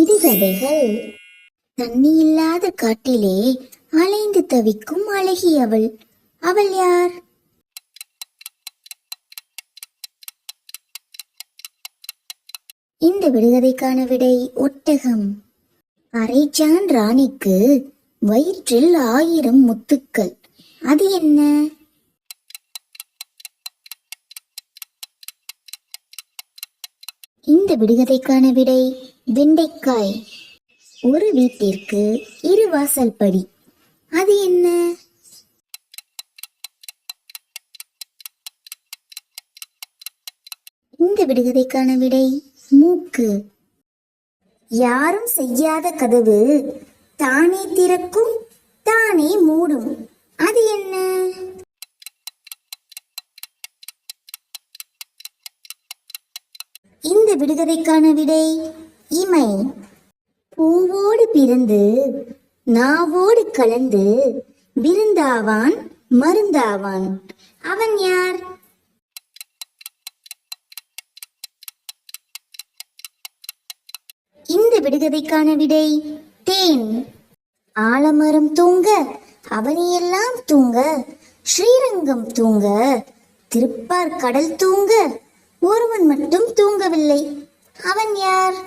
விடுகதைகள் தண்ணி இல்லாத காட்டிலே அலைந்து தவிக்கும் அழகி அவள். அவள் யார்? இந்த விடுகதைக்கான விடை ஒட்டகம். அரைச்சான் ராணிக்கு வயிற்றில் ஆயிரம் முத்துக்கள். அது என்ன? இந்த விடுகதைக்கான விடை வெண்டைக்காய். ஒரு வீட்டிற்கு இரு வாசல் படி. அது என்ன? இந்த விடுகதைக்கான விடை மூக்கு. யாரும் செய்யாத கதவு தானே திறக்கும் தானே மூடும். அது என்ன? இந்த விடுகதைக்கான விடை இமை. பூவோடு பிறந்து நாவோடு கலந்து விருந்தாவான் மருந்தாவான். அவன் யார்? இந்த விடுகதைக்கான விடை தேன். ஆலமரம் தூங்க அவனியெல்லாம் தூங்க ஸ்ரீரங்கம் தூங்க திருப்பார் கடல் தூங்க ஒருவன் மட்டும் தூங்கவில்லை. அவன் யார்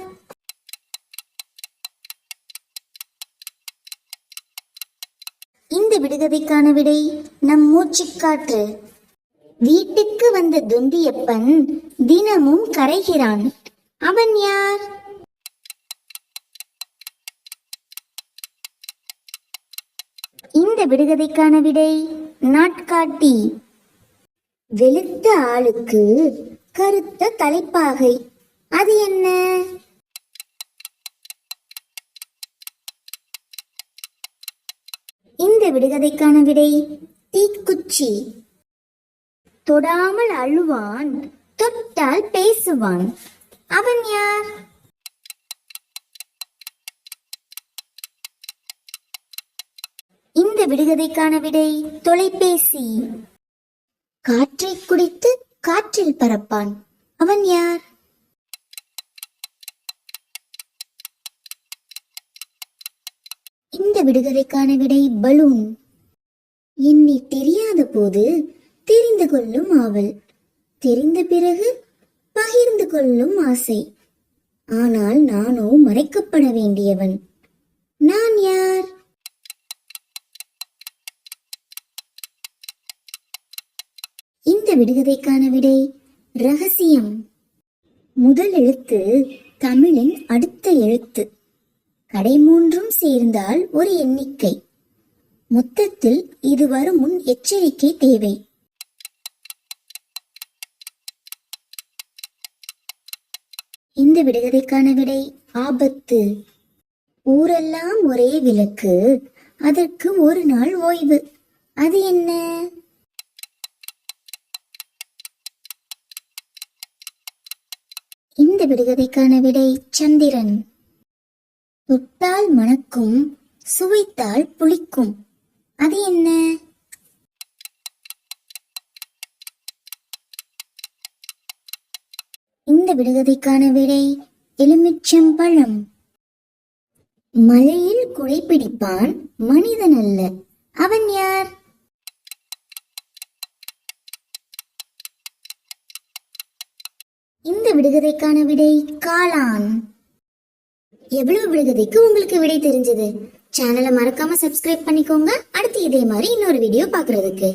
இந்த விடுகதைக்கான விடை நம் மூச்சுக்காற்று வீட்டுக்கு வந்த துந்தியப்பன் தினமும் கரைகிறான். அவன் யார்? இந்த விடுகதைக்கான விடை நாட்காட்டி. வெளுத்த ஆளுக்கு கருத்த தலைப்பாகை. அது என்ன? இந்த விடுகதைக்கான விடை தீக்குச்சி. தொடாமல் அழுவான் தொட்டால் பேசுவான். அவன் யார்? இந்த விடுகதைக்கான விடை தொலைபேசி. காற்றை குடித்து காற்றில் பறப்பான். அவன் யார்? இந்த விடுகதைக்கான விடை பலூன். எண்ணி தெரியாத போது தெரிந்து கொள்ளும் ஆவல். தெரிந்த பிறகு பகிர்ந்து கொள்ளும் ஆசை. ஆனால் நானோ மறைக்கப்பட வேண்டியவன். நான் யார்? இந்த விடுகதைக்கான விடை ரகசியம். முதல் எழுத்து தமிழின் அடுத்த எழுத்து. கடை மூன்றும் சேர்ந்தால் ஒரு எண்ணிக்கை. மொத்தத்தில் இது வரும் முன் எச்சரிக்கை தேவை. இந்த விடுகதைக்கான விடை ஆபத்து. ஊரெல்லாம் ஒரே விளக்கு அதற்கு ஒரு நாள் ஓய்வு. அது என்ன? இந்த விடுகதைக்கான விடை சந்திரன். தொட்டால் மணக்கும் சுவைத்தால் புளிக்கும். அது என்ன? இந்த விடுகதைக்கான விடை எலுமிச்சம்பழம். மலையில் குடைப்பிடிப்பான் மனிதன் அல்ல. அவன் யார்? இந்த விடுகதைக்கான விடை காளான். எவ்வளவு விழுகதைக்கு உங்களுக்கு விடை தெரிஞ்சது? சேனலை மறக்காம சப்ஸ்கிரைப் பண்ணிக்கோங்க. அடுத்து இதே மாதிரி இன்னொரு வீடியோ பாக்குறதுக்கு